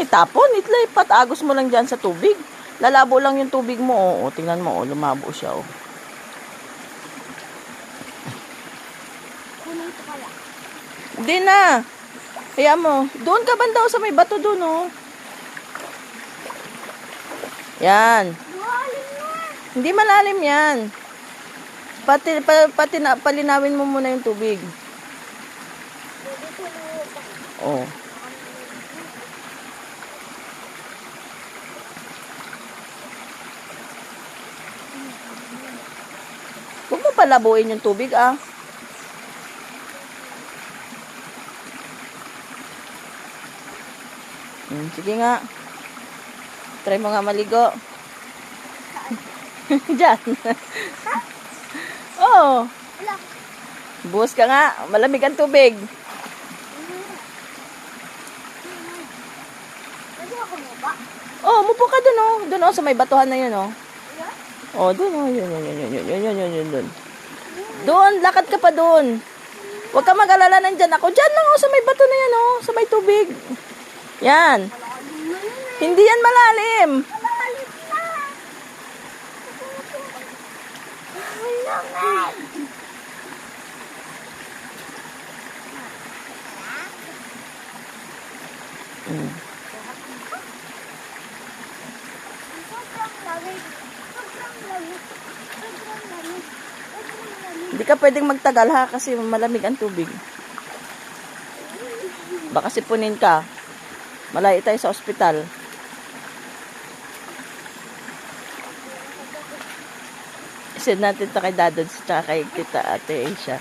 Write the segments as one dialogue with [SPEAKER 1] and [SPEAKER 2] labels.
[SPEAKER 1] itapon. Itlipat. Agos mo lang dyan sa tubig. Lalabo lang yung tubig mo. Oo, tingnan mo. Oh, lumabo siya. Oh. Hindi na. Kaya mo. Doon ka banda oh, sa may bato doon, oh. Yan. Hindi malalim yan. Pati, pa, pati na, palinawin mo muna yung tubig. Oh. Palabuin yung tubig, ah. Hmm, sige nga. Try mo nga maligo. Diyan. oh, buhos ka nga. Malamig ang tubig. Oh, mupo ka dun, oh. Dun, oh, sa may batuhan na yun, oh.
[SPEAKER 2] Yeah?
[SPEAKER 1] Oh, dun, oh. Yun, yun, yun, yun, yun, yun, yun, yun, dun. Doon, lakad ka pa doon. Huwag ka mag-alala nandyan ako. Diyan lang, oh, sa may bato na yan, oh. Sa may tubig. Yan. Hindi yan malalim. Mm. Hindi ka pwedeng magtagal, ha, kasi malamig ang tubig. Baka sipunin ka. Malayo tayo sa ospital. Send natin to kay Dadods tsaka kay Tita Ate Asia.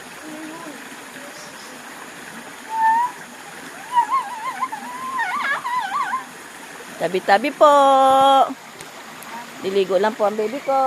[SPEAKER 1] Tabi-tabi po. Diligo lang po ang baby ko.